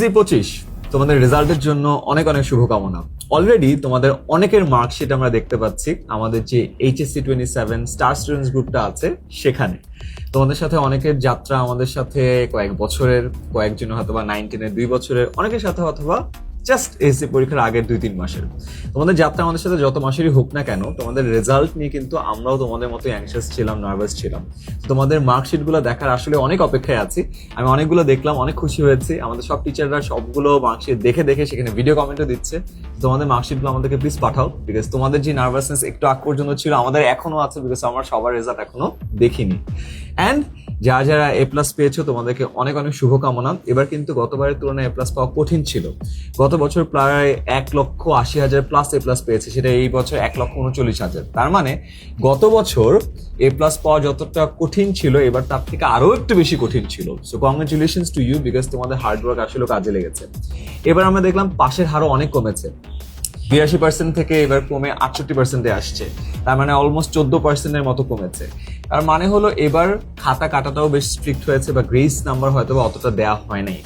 HSC পঁচিশ। তোমাদের রেজাল্টের জন্য অনেক অনেক শুভকামনা। অলরেডি তোমাদের অনেকের মার্কশিট আমরা দেখতে পাচ্ছি, আমাদের যে HSC twenty seven star students গ্রুপটা আছে সেখানে। তোমাদের সাথে অনেকের যাত্রা আমাদের সাথে কয়েক বছরের, কয়েকজন হয়তো বা নাইন টেনের দুই বছরের, অনেকের সাথে অথবা জাস্ট এসএসসি পরীক্ষার আগের দুই, তিন মাসের। তোমাদের যাত্রা আমাদের সাথে যত মাসেরই হোক না কেন, তোমাদের রেজাল্ট নিয়ে কিন্তু আমরাও তোমাদের মতো অ্যাংশাস ছিলাম নার্ভাস ছিলাম। তোমাদের মার্কশিটগুলো দেখার আসলে অনেক অপেক্ষায় আছি। আমি অনেকগুলো দেখলাম, অনেক খুশি হয়েছি। আমাদের সব টিচাররা সবগুলো মার্কশিট দেখে দেখে সেখানে ভিডিও কমেন্টও দিচ্ছে। তোমাদের মার্কশিটগুলো আমাদেরকে প্লিজ পাঠাও বিকজ তোমাদের যে নার্ভাসনেস একটু আগ পর্যন্ত ছিল, আমাদের এখনও আছে বিকজ আমার সবার রেজাল্ট এখনও দেখিনি। অ্যান্ড যারা যারা এ প্লাস পেয়েছ, তোমাদেরকে অনেক অনেক শুভকামনা। এবার কিন্তু গতবারের তুলনায় এ প্লাস পাওয়া কঠিন ছিল। গত বছর প্রায় এক লক্ষ আশি হাজার প্লাস এ প্লাস পেয়েছে, সেটা এই বছর এক লক্ষ উনচল্লিশ হাজার। তার মানে গত বছর এ প্লাস পাওয়া যতটা কঠিন ছিল, এবার তার থেকে আরও একটু বেশি কঠিন ছিল। So congratulation to you because তোমাদের হার্ডওয়ার্ক আসলে কাজে লেগেছে। এবার আমরা দেখলাম পাশের হারও অনেক কমেছে। বিরাশি পার্সেন্ট থেকে এবার কমে আটষট্টি পার্সেন্টে আসছে। তার মানে অলমোস্ট চোদ্দ পার্সেন্টের মতো কমেছে। তার মানে হলো এবার খাতা কাটাটাও বেশ স্ট্রিক্ট হয়েছে বা গ্রেস নাম্বার হয়তো বা অতটা দেওয়া হয় নাই।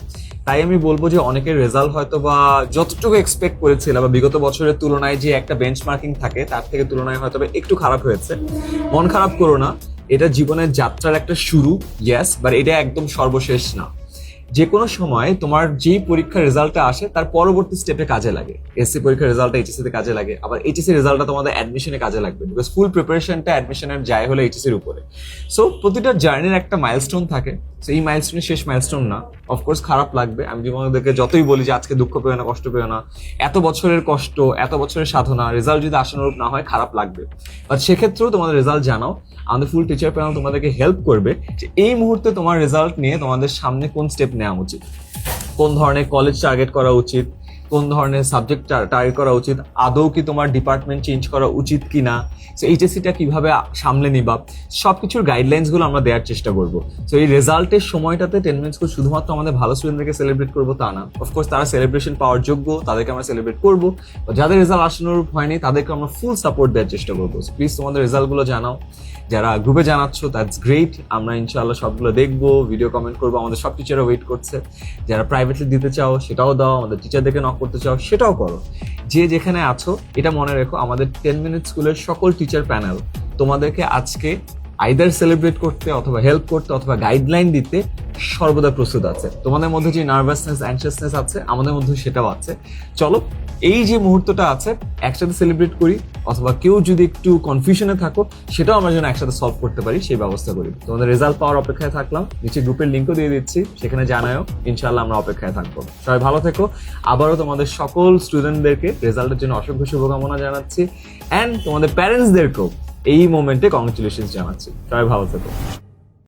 তাই আমি বলব যে অনেকের রেজাল্ট হয়তো বা যতটুকু এক্সপেক্ট করেছিল বা বিগত বছরের তুলনায় যে একটা বেঞ্চ মার্কিং থাকে, তার থেকে তুলনায় হয়তো বা একটু খারাপ হয়েছে। মন খারাপ করো না, এটা জীবনের যাত্রার একটা শুরু ইয়াস বাট এটা একদম সর্বশেষ না। যে কোনো সময় তোমার যেই পরীক্ষার রেজাল্টটা আসে, তার পরবর্তী স্টেপে কাজে লাগে। এসসি পরীক্ষার রেজাল্টটা এইচএসসি তে কাজে লাগে, আবার এইচএসসি রেজাল্টটা তোমাদের অ্যাডমিশনে কাজে লাগবে বিকজ ফুল প্রিপারেশনটা অ্যাডমিশনের যায় হলো এইচএসির উপরে। সো প্রতিটা জার্নির একটা মাইলস্টোন থাকে। এই মাইলস্টোন শেষ মাইলস্টোন না। অফকোর্স খারাপ লাগবে। আমি তোমাদেরকে যতই বলি যে, আজকে দুঃখ পেও না, কষ্ট পেও না। এত বছরের কষ্ট, এত বছরের সাধনা রেজাল্ট যদি আশানুরূপ না হয়, খারাপ লাগবে। বাট সেক্ষেত্রেও তোমাদের রেজাল্ট জানাও। আমাদের ফুল টিচার প্যানেল তোমাদেরকে হেল্প করবে যে, এই মুহূর্তে তোমার রেজাল্ট নিয়ে তোমাদের সামনে কোন স্টেপ নেওয়া উচিত? কোন ধরনের কলেজ টার্গেট করা উচিত? কোন ধরনের সাবজেক্ট টার্গেট করা উচিত? আদৌ কি তোমার ডিপার্টমেন্ট চেঞ্জ করা উচিত কি না সো এইচএসসিটা কীভাবে সামলে নিবা? সব কিছুর গাইডলাইন্সগুলো আমরা দেওয়ার চেষ্টা করব। সো এই রেজাল্টের সময়টাতে টেন মিনিটস করে শুধুমাত্র আমাদের ভালো স্টুডেন্টদেরকে সেলিব্রেট করব তা না। অফকোর্স তারা সেলিব্রেশন পাওয়ার যোগ্য, তাদেরকে আমরা সেলিব্রেট করব। যাদের রেজাল্ট আসানোর হয়নি তাদেরকে আমরা ফুল সাপোর্ট দেওয়ার চেষ্টা করব। প্লিজ তোমাদের রেজাল্টগুলো জানাও। যারা গ্রুপে জানাচ্ছ দ্যাটস গ্রেট আমরা ইনশাআল্লাহ সবগুলো দেখব ভিডিও কমেন্ট করব, আমাদের সব টিচাররা ওয়েট করছে। যারা প্রাইভেটলি দিতে চাও, সেটাও দাও, আমাদের টিচারদেরকে নক করতে চাও, সেটাও করো। যে যেখানে আছো, এটা মনে রেখো, আমাদের টেন মিনিট স্কুলের সকল টিচার প্যানেল তোমাদেরকে আজকে আইদার সেলিব্রেট করতে অথবা হেল্প করতে অথবা গাইডলাইন দিতে সর্বদা প্রস্তুত আছে। তোমাদের মধ্যে যে নার্ভাসনেস অ্যাংশিয়াসনেস আছে, আমাদের মধ্যে সেটাও আছে। চলো এই যে মুহূর্তটা আছে, একসাথে সেলিব্রেট করি, অথবা কেউ যদি একটু কনফিউশনে থাকো, সেটাও আমরা যেন একসাথে সলভ করতে পারি, সেই ব্যবস্থা করি। তোমাদের রেজাল্ট পাওয়ার অপেক্ষায় থাকলাম। নিচে গ্রুপের লিঙ্কও দিয়ে দিচ্ছি, সেখানে জানায়ও। ইনশাল্লাহ আমরা অপেক্ষায় থাকব। সবাই ভালো থেকো। আবারও তোমাদের সকল স্টুডেন্টদেরকে রেজাল্টের জন্য অসংখ্য শুভকামনা জানাচ্ছি। অ্যান্ড তোমাদের প্যারেন্টসদেরকেও এই মোমেন্টে কংগ্রেচুলেশন জানাচ্ছি। সবাই ভালো থেকো।